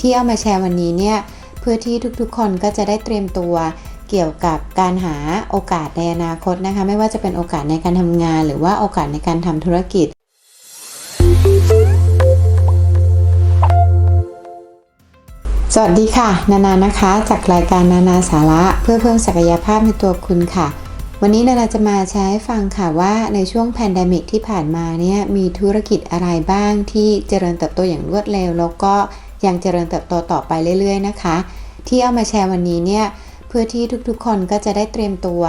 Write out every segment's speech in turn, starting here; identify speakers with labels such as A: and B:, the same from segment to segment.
A: ที่เอามาแชร์วันนี้เนี่ยเพื่อที่ทุกๆคนก็จะได้เตรียมตัวเกี่ยวกับการหาโอกาสในอนาคตนะคะ ไม่ว่าจะเป็นโอกาสในการทำงาน หรือว่าโอกาสในการทำธุรกิจ สวัสดีค่ะ นานานะคะ จากรายการนานาสาระ เพื่อเพิ่มศักยภาพในตัวคุณค่ะ วันนี้นานาจะมาแชร์ให้ฟังค่ะว่าในช่วงแพนดมิกที่ผ่านมาเนี่ยมีธุรกิจอะไรบ้างที่เจริญเติบโตอย่างรวดเร็วแล้วก็ ยังเจริญเติบโตต่อไปเรื่อยๆนะคะ ที่เอามาแชร์วันนี้เนี่ยเพื่อที่ทุกๆ คนก็จะได้เตรียมตัว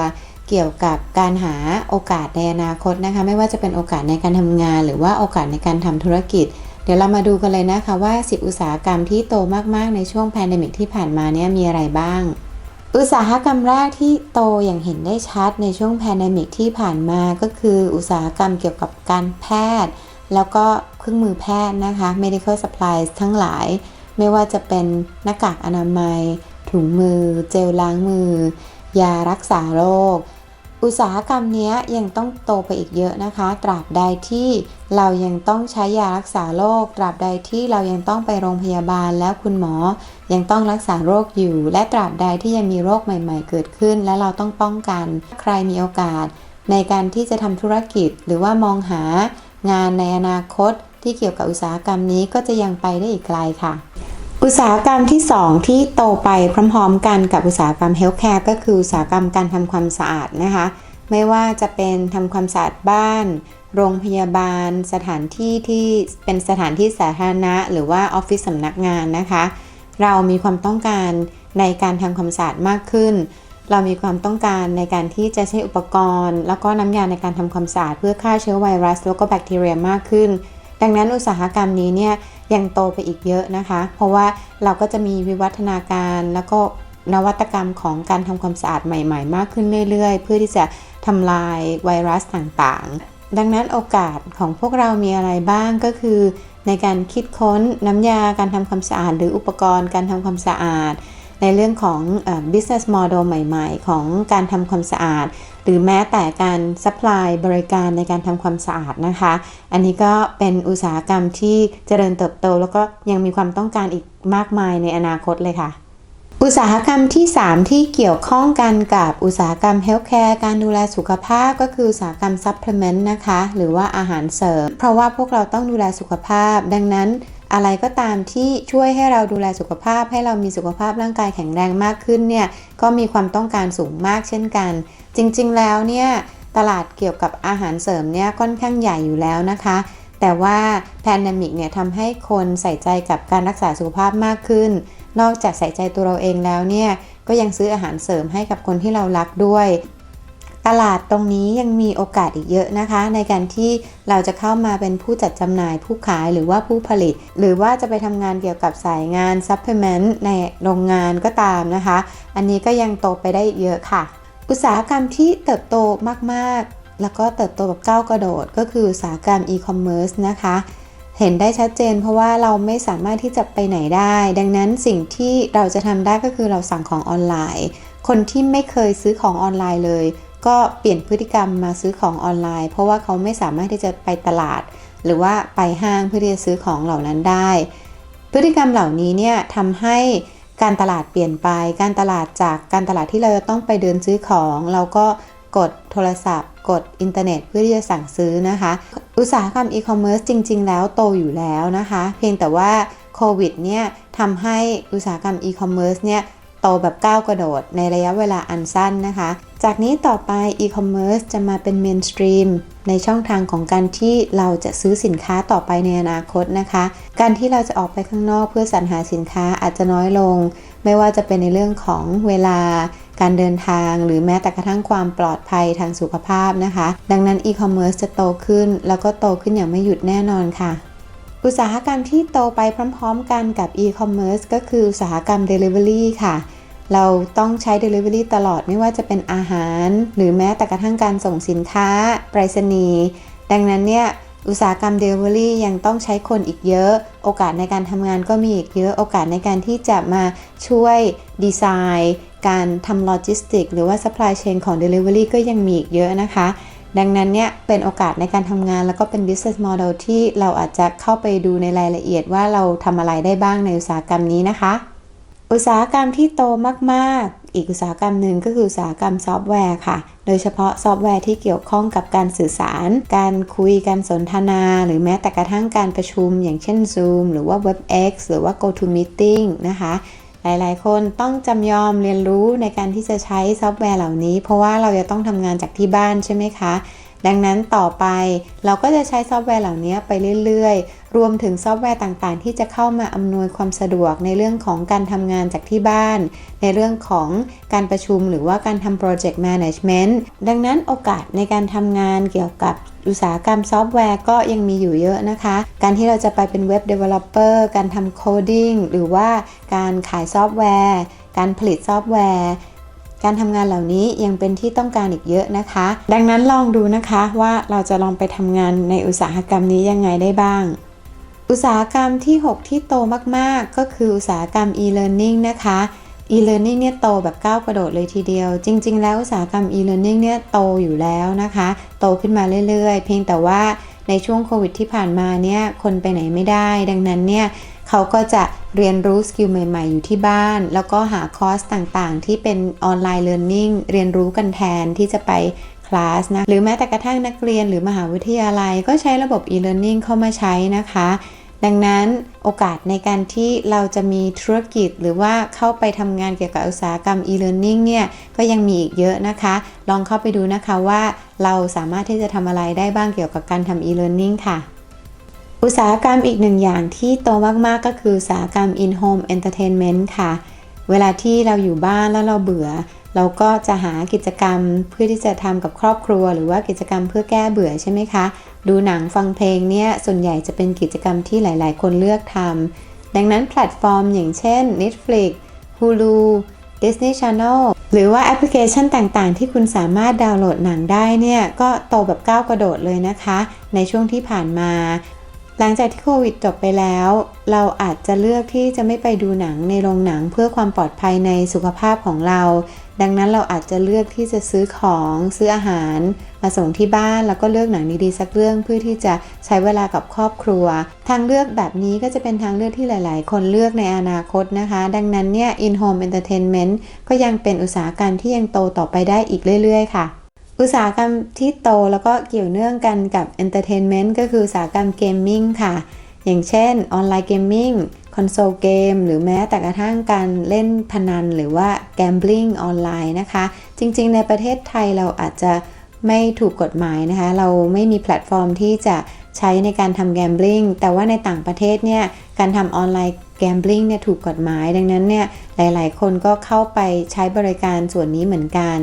A: เกี่ยวกับการหาโอกาสในอนาคตนะคะ ไม่ว่าจะเป็นโอกาสในการทำงาน หรือว่าโอกาสในการทำธุรกิจ เดี๋ยวเรามาดูกันเลยนะคะว่า 10 อุตสาหกรรมที่โตมากๆในช่วงแพนดมิกที่ผ่านมาเนี่ยมีอะไรบ้าง อุตสาหกรรมแรกที่โตอย่างเห็นได้ชัดในช่วงแพนดมิกที่ผ่านมาก็คืออุตสาหกรรมเกี่ยวกับการแพทย์ แล้วก็ รื่องมือแพทย์นะคะ medical supplies ทั้งหลาย ไม่ว่าจะเป็นหน้ากากอนามัย ถุงมือ เจลล้างมือ ยารักษาโรค อุตสาหกรรมนี้ยังต้องโตไปอีกเยอะนะคะ ตราบใดที่เรายังต้องใช้ยารักษาโรค ตราบใดที่เรายังต้องไปโรงพยาบาลแล้วคุณหมอ ยังต้องรักษาโรคอยู่ และตราบใดที่ยังมีโรคใหม่ ๆ เกิดขึ้น และเราต้องป้องกัน ใครมีโอกาสในการที่จะทำธุรกิจหรือว่ามองหางานในอนาคต ที่เกี่ยวกับอุตสาหกรรมนี้ก็จะยังไปได้อีกไกลค่ะ อุตสาหกรรมที่ 2 ที่โตไปพร้อมๆ กันกับอุตสาหกรรมเฮลท์แคร์ก็คืออุตสาหกรรมการทำความสะอาดนะคะ ไม่ว่าจะเป็นทำความสะอาดบ้าน โรงพยาบาล สถานที่ที่เป็นสถานที่สาธารณะ หรือว่าออฟฟิศสำนักงานนะคะ เรามีความต้องการในการทำความสะอาดมากขึ้นเรามีความต้องการในการที่จะใช้อุปกรณ์ แล้วก็น้ำยาในการทำความสะอาดเพื่อฆ่าเชื้อไวรัส แล้วก็แบคทีเรียมากขึ้น ดังนั้นอุตสาหกรรมนี้เนี่ยยังโตไปอีกเยอะนะคะ เพราะว่าเราก็จะมีวิวัฒนาการแล้วก็นวัตกรรมของการทำความสะอาดใหม่ ๆ มากขึ้นเรื่อยๆ เพื่อที่จะทำลายไวรัสต่างๆ ดังนั้นโอกาสของพวกเรามีอะไรบ้างก็คือ ในการคิดค้นน้ำยาการทำความสะอาด หรืออุปกรณ์การทำความสะอาด ในเรื่องของ business model ใหม่ๆ ของการทำความสะอาด หรือแม้แต่การ supply บริการในการทำความสะอาดนะคะ อันนี้ก็เป็นอุตสาหกรรมที่เจริญเติบโต แล้วก็ยังมีความต้องการอีกมากมายในอนาคตเลยค่ะอุตสาหกรรมที่ 3 ที่เกี่ยวข้องกันกับอุตสาหกรรมเฮลท์แคร์การดูแลสุขภาพก็คืออุตสาหกรรมซัพพลีเมนต์นะคะ หรือว่าอาหารเสริม เพราะว่าพวกเราต้องดูแลสุขภาพ ดังนั้น อะไรก็ตามที่ช่วยให้เราดูแลสุขภาพ ให้เรามีสุขภาพร่างกายแข็งแรงมากขึ้นเนี่ยก็มีความต้องการสูงมากเช่นกัน จริงๆแล้วเนี่ยตลาดเกี่ยวกับอาหารเสริมเนี่ยค่อนข้างใหญ่อยู่แล้วนะคะ แต่ว่าแพนดมิกเนี่ยทำให้คนใส่ใจกับการรักษาสุขภาพมากขึ้น นอกจากใส่ใจตัวเราเองแล้วเนี่ยก็ยังซื้ออาหารเสริมให้กับคนที่เรารักด้วย ตลาดตรงนี้ยังมีโอกาสอีกเยอะนะคะ ในการที่เราจะเข้ามาเป็นผู้จัดจำหน่ายผู้ขายหรือว่าผู้ผลิต หรือว่าจะไปทำงานเกี่ยวกับสายงานซัพพลีเมนต์ในโรงงานก็ตามนะคะ อันนี้ก็ยังโตไปได้อีกเยอะค่ะ อุตสาหกรรมที่เติบโตมากๆ แล้วก็เติบโตแบบก้าวกระโดด ก็คืออุตสาหกรรมอีคอมเมิร์ซนะคะเห็นได้ชัดเจนเพราะว่าเราไม่สามารถที่จะไปไหนได้ ดังนั้นสิ่งที่เราจะทำได้ก็คือเราสั่งของออนไลน์ คนที่ไม่เคยซื้อของออนไลน์เลย ก็เปลี่ยนพฤติกรรมมาซื้อของออนไลน์ เพราะว่าเขาไม่สามารถที่จะไปตลาด หรือว่าไปห้างเพื่อที่จะซื้อของเหล่านั้นได้ พฤติกรรมเหล่านี้เนี่ยทำให้การตลาดเปลี่ยนไป การตลาดจากการตลาดที่เราจะต้องไปเดินซื้อของ เราก็กดโทรศัพท์ กดอินเทอร์เน็ตเพื่อที่จะสั่งซื้อนะคะ อุตสาหกรรมอีคอมเมิร์ซจริง ๆ แล้วโตอยู่แล้วนะคะ เพียงแต่ว่าโควิดเนี่ยทำให้อุตสาหกรรมอีคอมเมิร์ซเนี่ย โตแบบก้าวกระโดดในระยะเวลาอันสั้นนะคะ จากนี้ต่อไปอีคอมเมิร์ซจะมาเป็นเมนสตรีมในช่องทางของการที่เราจะซื้อสินค้าต่อไปในอนาคตนะคะ การที่เราจะออกไปข้างนอกเพื่อสรรหาสินค้าอาจจะน้อยลง ไม่ว่าจะเป็นในเรื่องของเวลาการเดินทางหรือแม้แต่กระทั่งความปลอดภัยทางสุขภาพนะคะ ดังนั้นอีคอมเมิร์ซจะโตขึ้นแล้วก็โตขึ้นอย่างไม่หยุดแน่นอนค่ะ อุตสาหกรรมที่โตไปพร้อมๆ กันกับอีคอมเมิร์ซก็คืออุตสาหกรรม Delivery ค่ะ เราต้องใช้ Delivery ตลอดไม่ว่าจะเป็นอาหาร หรือแม้แต่กระทั่งการส่งสินค้าไปรษณีย์ดังนั้นเนี่ยอุตสาหกรรม Delivery ยังต้องใช้คนอีกเยอะ โอกาสในการทำงานก็มีอีกเยอะ โอกาสในการที่จะมาช่วยดีไซน์ การทำโลจิสติกหรือว่า supply chain ของ Delivery ก็ยังมีอีกเยอะนะคะ ดังนั้นเนี่ยเป็นโอกาสในการทำงานแล้วก็เป็น business model ที่เราอาจจะเข้าไปดูในรายละเอียดว่าเราทำอะไรได้บ้างในอุตสาหกรรมนี้นะคะ อุตสาหกรรมที่โตมากๆ อีกอุตสาหกรรมหนึ่งก็คืออุตสาหกรรมซอฟต์แวร์ค่ะ โดยเฉพาะซอฟต์แวร์ที่เกี่ยวข้องกับการสื่อสาร การคุย การสนทนา หรือแม้แต่กระทั่งการประชุม อย่างเช่น Zoom หรือว่า WebEx หรือว่า GoToMeeting นะคะ หลายๆ คนต้องจำยอมเรียนรู้ในการที่จะใช้ซอฟต์แวร์เหล่านี้ เพราะว่าเราจะต้องทำงานจากที่บ้านใช่ไหมคะ ดังนั้นต่อไปเราก็จะใช้ซอฟต์แวร์เหล่านี้ไปเรื่อยๆ รวมถึงซอฟต์แวร์ต่างๆ ที่จะเข้ามาอำนวยความสะดวกในเรื่องของการทำงานจากที่บ้าน ในเรื่องของการประชุมหรือว่าการทำโปรเจกต์แมネจเมนต์ดังนั้นโอกาสในการทำงานเกี่ยวกับอุตสาหกรรมซอฟต์แวร์ก็ยังมีอยู่เยอะนะคะ การที่เราจะไปเป็นเว็บเดเวลลอปเปอร์การทำโคดิ้งหรือว่าการขายซอฟต์แวร์ การผลิตซอฟต์แวร์ การทำงานเหล่านี้ยังเป็นที่ต้องการอีกเยอะนะคะ ดังนั้นลองดูนะคะว่าเราจะลองไปทำงานในอุตสาหกรรมนี้ยังไงได้บ้าง อุตสาหกรรมที่ 6 ที่โตมากๆ ก็คืออุตสาหกรรม e-learning นะคะ e-learning เนี่ยโตแบบก้าวกระโดดเลยทีเดียว จริง ๆ แล้วอุตสาหกรรม e-learning เนี่ยโตอยู่แล้วนะคะ โตขึ้นมาเรื่อยๆ เพียงแต่ว่า ในช่วงโควิดที่ผ่านมาเนี่ยคนไปไหนไม่ได้ ดังนั้นเนี่ยเขาก็จะเรียนรู้สกิลใหม่ ๆ อยู่ที่บ้าน แล้วก็หาคอร์สต่างๆ ที่เป็นออนไลน์เรียนรู้เรียนรู้กันแทนที่จะไปคลาสนะหรือแม้แต่กระทั่งนักเรียนหรือมหาวิทยาลัย ก็ใช้ระบบ e-learning เข้ามาใช้นะคะ ดังนั้นโอกาสในการที่เราจะมีธุรกิจหรือว่าเข้าไปทำงานเกี่ยวกับอุตสาหกรรม e-learning เนี่ยก็ยังมีอีกเยอะนะคะ ลองเข้าไปดูนะคะว่า เราสามารถที่จะทำอะไรได้บ้างเกี่ยวกับการทำ e-learning ค่ะ อุตสาหกรรมอีกหนึ่งอย่างที่โตมากๆก็คืออุตสาหกรรม in-home entertainment ค่ะ เวลาที่เราอยู่บ้านแล้วเราเบื่อ เราก็จะหากิจกรรมเพื่อที่จะทำกับครอบครัว หรือว่ากิจกรรมเพื่อแก้เบื่อใช่ไหมคะ ดูหนังฟังเพลงเนี่ยส่วนใหญ่จะเป็นกิจกรรมที่หลาย ๆ คนเลือกทำดังนั้นแพลตฟอร์มอย่างเช่น Netflix Hulu Disney Channel หรือว่าแอปพลิเคชันต่างๆ ที่คุณสามารถดาวน์โหลดหนังได้เนี่ย ก็โตแบบก้าวกระโดดเลยนะคะ ในช่วงที่ผ่านมา หลังจากที่โควิดจบไปแล้ว เราอาจจะเลือกที่จะไม่ไปดูหนังในโรงหนังเพื่อความปลอดภัยในสุขภาพของเรา ดังนั้นเราอาจจะเลือกที่จะซื้อของซื้ออาหารมาส่งที่บ้านแล้วก็เลือกหนังดีๆสักเรื่องเพื่อที่จะใช้เวลากับครอบครัว ทางเลือกแบบนี้ก็จะเป็นทางเลือกที่หลาย ๆ คนเลือกในอนาคตนะคะ ดังนั้นเนี่ย in home entertainment ก็ยังเป็นอุตสาหกรรมที่ยังโตต่อไปได้อีกเรื่อย ๆ ค่ะอุตสาหกรรมที่โตแล้วก็เกี่ยวเนื่องกันกับ Entertainment ก็คืออุตสาหกรรมเกมมิ่งค่ะ อย่างเช่นออนไลน์เกมมิ่ง คอนโซลเกมหรือแม้แต่กระทั่งการเล่นพนันหรือว่า gambling ออนไลน์นะคะ จริงๆ ในประเทศไทยเราอาจจะไม่ถูกกฎหมายนะคะ เราไม่มีแพลตฟอร์มที่จะใช้ในการทำ gambling แต่ว่าในต่างประเทศเนี่ย การทำออนไลน์ gambling เนี่ยถูกกฎหมายดังนั้นเนี่ยหลายๆ คนก็เข้าไปใช้บริการส่วนนี้เหมือนกัน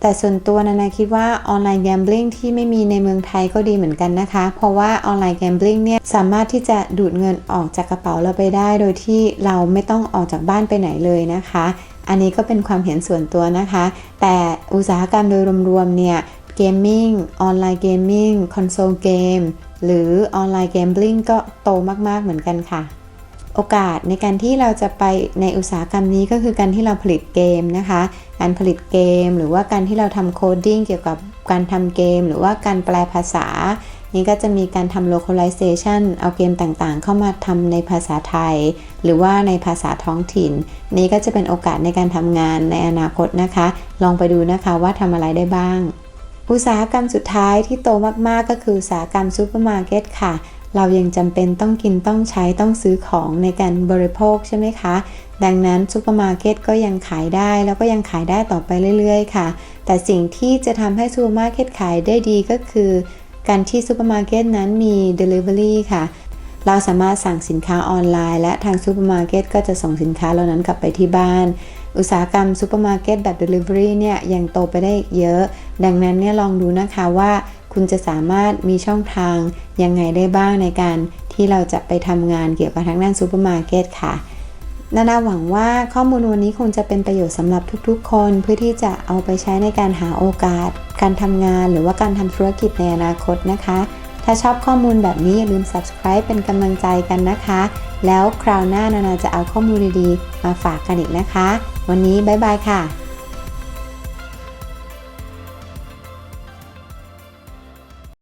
A: แต่ส่วนตัวนานาคิดว่าออนไลน์ gambling ที่ไม่มีในเมืองไทยก็ดีเหมือนกันนะคะ เพราะว่าออนไลน์ gambling เนี่ยสามารถที่จะดูดเงินออกจากกระเป๋าเราไปได้ โดยที่เราไม่ต้องออกจากบ้านไปไหนเลยนะคะ อันนี้ก็เป็นความเห็นส่วนตัวนะคะ แต่อุตสาหกรรมโดยรวมๆเนี่ยเกมมิ่งออนไลน์เกมมิ่งคอนโซลเกมหรือออนไลน์ gambling ก็โตมากๆเหมือนกันค่ะ โอกาสในการที่เราจะไปในอุตสาหกรรมนี้ก็คือการที่เราผลิตเกมนะคะ การผลิตเกม หรือว่าการที่เราทำโคดดิ้งเกี่ยวกับการทำเกม หรือว่าการแปลภาษา นี่ก็จะมีการทำ localization เอาเกมต่างๆ เข้ามาทำในภาษาไทย หรือว่าในภาษาท้องถิ่น นี่ก็จะเป็นโอกาสในการทำงานในอนาคตนะคะ ลองไปดูนะคะว่าทำอะไรได้บ้าง อุตสาหกรรมสุดท้ายที่โตมากๆก็คืออุตสาหกรรมซูเปอร์มาร์เก็ตค่ะ เรายังจำเป็นต้องกินต้องใช้ต้องซื้อของในการบริโภคใช่ไหมคะ ดังนั้นซูเปอร์มาร์เก็ตก็ยังขายได้แล้วก็ยังขายได้ต่อไปเรื่อยๆ ค่ะ แต่สิ่งที่จะทำให้ซูเปอร์มาร์เก็ตขายได้ดีก็คือ การที่ซูเปอร์มาร์เก็ตนั้นมี Delivery ค่ะเราสามารถสั่งสินค้าออนไลน์ และทางซูเปอร์มาร์เก็ตก็จะส่งสินค้าเหล่านั้นกลับไปที่บ้าน อุตสาหกรรมซูเปอร์มาร์เก็ตแบบ Delivery เนี่ยยังโตไปได้เยอะ ดังนั้นเนี่ยลองดูนะคะว่าคุณจะสามารถมีช่องทางยังไงได้บ้างในการที่เราจะไปทำงานเกี่ยวกับทางด้านซูเปอร์มาร์เก็ตค่ะนานาหวังว่าข้อมูลวันนี้คงจะเป็นประโยชน์สำหรับทุกๆ คนเพื่อที่จะเอาไปใช้ในการหาโอกาส การทำงานหรือว่าการทำธุรกิจในอนาคตนะคะ ถ้าชอบข้อมูลแบบนี้อย่าลืม subscribe เป็นกำลังใจกันนะคะ แล้วคราวหน้านานาจะเอาข้อมูลดีๆ มาฝากกันอีกนะคะ วันนี้บ๊ายบายค่ะ